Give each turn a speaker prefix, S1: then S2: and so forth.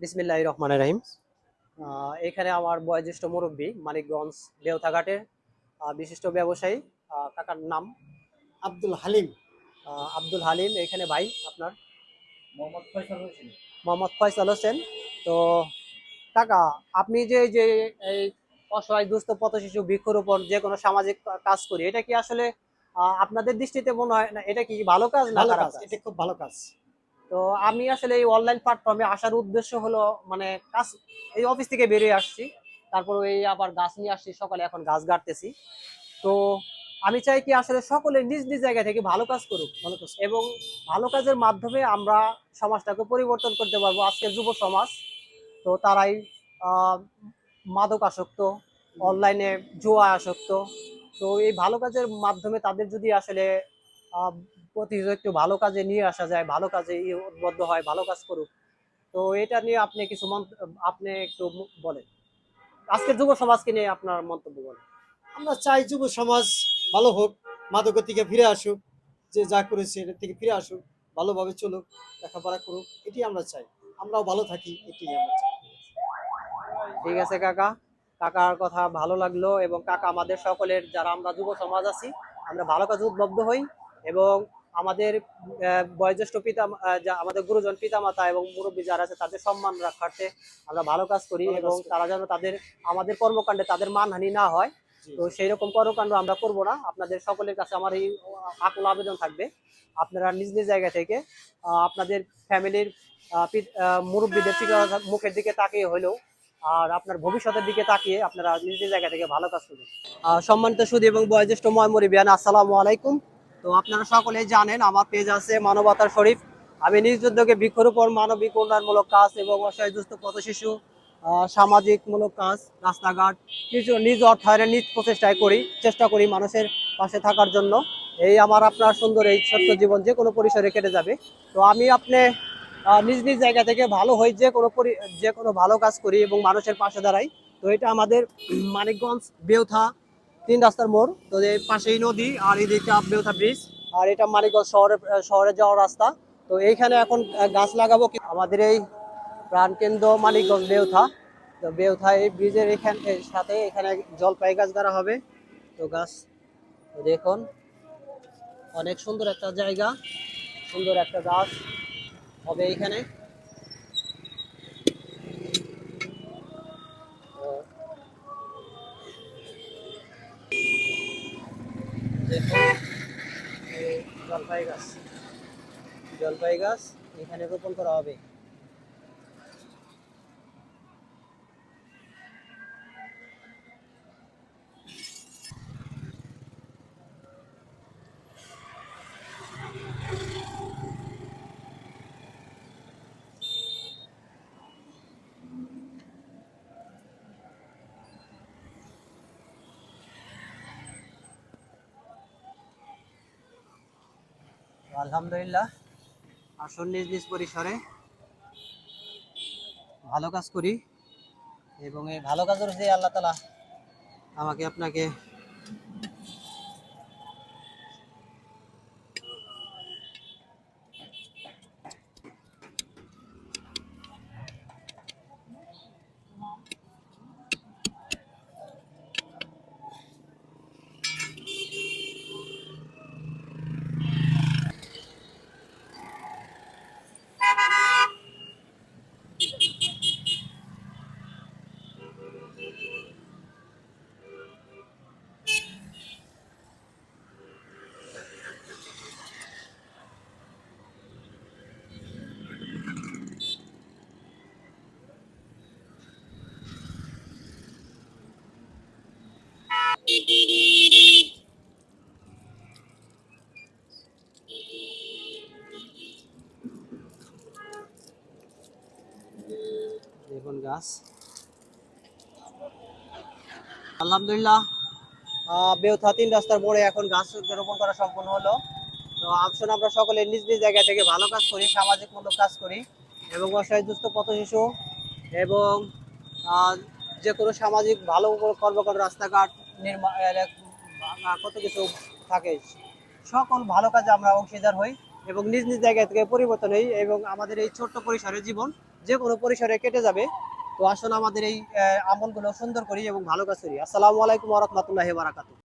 S1: বিসমিল্লাহ রহমান রাহিম এখানে আমার বয়োজ্যেষ্ঠ মুরব্বী মানিকগঞ্জ দেওথাঘাটের বিশিষ্ট ব্যবসায়ী কাকার নাম
S2: আব্দুল হালিম।
S1: আব্দুল হালিম এখানে ভাই আপনার?
S2: মোহাম্মদ ফয়সাল হোসেন।
S1: মোহাম্মদ ফয়সাল হোসেন। তো কাকা আপনি যে যে এই অসহায় দুস্থ পথ শিশু বৃক্ষরোপণ যে কোনো সামাজিক কাজ করি এটা কি আসলে আপনাদের দৃষ্টিতে মনে হয় না এটা কি ভালো কাজ না খারাপ?
S2: এটা খুব ভালো কাজ।
S1: তো আমি আসলে এই অনলাইন প্ল্যাটফর্মে আসার উদ্দেশ্য হলো মানে কাজ, এই অফিস থেকে বেরিয়ে আসছি। তারপর এই আবার গাছ নিয়ে আসছি, সকালে এখন গাছ গাড়তেছি। তো আমি চাই কি আসলে সকলে নিজ নিজ জায়গা থেকে ভালো কাজ করুক,
S2: ভালো কাজ
S1: এবং ভালো কাজের মাধ্যমে আমরা সমাজটাকে পরিবর্তন করতে পারব। আজকে যুব সমাজ, তো তারাই মাদক আসক্ত অনলাইনে জুয়া আসক্ত। তো এই ভালো কাজের মাধ্যমে তাদের যদি আসলে আহ, প্রতিনিয়ত একটু ভালো কাজে নিয়ে আসা যায় ভালো কাজে উদ্বুদ্ধ হয় ভালো কাজ করুক তো এটা নিয়ে আপনি কিছু আপনি একটু বলেন। আজকের যুব সমাজকে নিয়ে আপনার মন্তব্য বলেন।
S2: আমরা চাই যুব সমাজ ভালো হোক মাদকের থেকে ফিরে আসুক যে যা করেছে এটার থেকে ফিরে আসুক ভালোভাবে চলুক লেখাপড়া করুক এটি আমরা চাই। আমরাও ভালো থাকি এটি আমরা চাই।
S1: ঠিক আছে কাকা। কাকার কথা ভালো লাগল এবং কাকা আমাদের সকলের যারা আমরা যুব সমাজ আছি আমরা ভালো কাজে উদ্বুদ্ধ হই এবং আমাদের বয়োজ্যেষ্ঠ পিতা যা আমাদের গুরুজন পিতামাতা এবং মুরব্বী যারা আছে তাদের সম্মান রাখার্থে আমরা ভালো কাজ করি এবং তারা যেন তাদের আমাদের কর্মকাণ্ডে তাদের মানহানি না হয়। তো সেই রকম কর্মকাণ্ড আমরা করব না। আপনাদের সকলের কাছে আমার এই আকুল আবেদন থাকবে। আপনারা নিজ নিজ জায়গা থেকে আপনাদের ফ্যামিলির মুরব্বীদের মুখের দিকে তাকিয়ে হলেও আর আপনার ভবিষ্যতের দিকে তাকিয়ে আপনারা নিজ নিজ জায়গা থেকে ভালো কাজ করবেন সম্মানিত সুদী এবং বয়োজ্যেষ্ঠ ময়মরি বিয়ান আসসালামু আলাইকুম। তো আপনারা সকলেই জানেন, আমার পেজ আছে মানবতার শরীফ। আমি নিজ উদ্যোগে বৃক্ষরোপণ, মানবিক উন্নয়নমূলক কাজ এবং অসহায় পথ শিশু সামাজিকমূলক কাজ, রাস্তাঘাট, কিছু নিজ অর্থায়নে নিজ প্রচেষ্টায় করি, চেষ্টা করি মানুষের পাশে থাকার জন্য। এই আমার আপনার সুন্দর, এই ছোট্ট জীবন যে কোনো পরিসরে কেটে যাবে। তো আমি আপনি নিজ নিজ জায়গা থেকে ভালো হই যে কোনো যে কোনো ভালো কাজ করি এবং মানুষের পাশে দাঁড়াই। তো এটা আমাদের মানিকগঞ্জ, বেউথা তিন রাস্তার মোড়। তো এই পাশেই নদী আর এদিকে বেউথা ব্রিজ আর এটা মানিকগঞ্জ শহরে শহরে যাওয়ার রাস্তা। তো এইখানে এখন গাছ লাগাবো কি- আমাদের এই প্রাণকেন্দ্র মানিকগঞ্জ বেউথা। তো বেউথা এই ব্রিজের এখান সাথে এখানে জলপাই গাছ দ্বারা হবে। তো গাছ দেখুন অনেক সুন্দর একটা জায়গা। সুন্দর একটা গাছ হবে এখানে দেখুন জলপাই গাছ জলপাই গাছ এখানে রোপণ করা হবে। আলহামদুলিল্লাহ। আসুন নিজ নিজ পরিসরে ভালো কাজ করি এবং এই ভালো কাজের যে আল্লাহ তালা আমাকে আপনাকে দেখুন গাছ। আলহামদুলিল্লাহ। বেউথা তিন রাস্তার এখন গাছ রোপণ করা সম্পূর্ণ হলো। তো আসুন আমরা সকলে নিজ নিজ জায়গা থেকে ভালো কাজ করি, সামাজিক মূলক কাজ করি এবং অসহায় দুস্থ পথ শিশু এবং যে কোনো সামাজিক ভালো কর্মকাণ্ড, রাস্তাঘাট কত কিছু থাকে। সকল ভালো কাজে আমরা অংশীদার হই এবং নিজ নিজ জায়গা থেকে পরিবর্তন হই এবং আমাদের এই ছোট্ট পরিসরের জীবন যে কোনো পরিসরে কেটে যাবে। তো আসলে আমাদের এই আমলগুলো সুন্দর করি এবং ভালো কাজ করি। আসসালামু আলাইকুম রহমতুল্লাহ বারাকাতু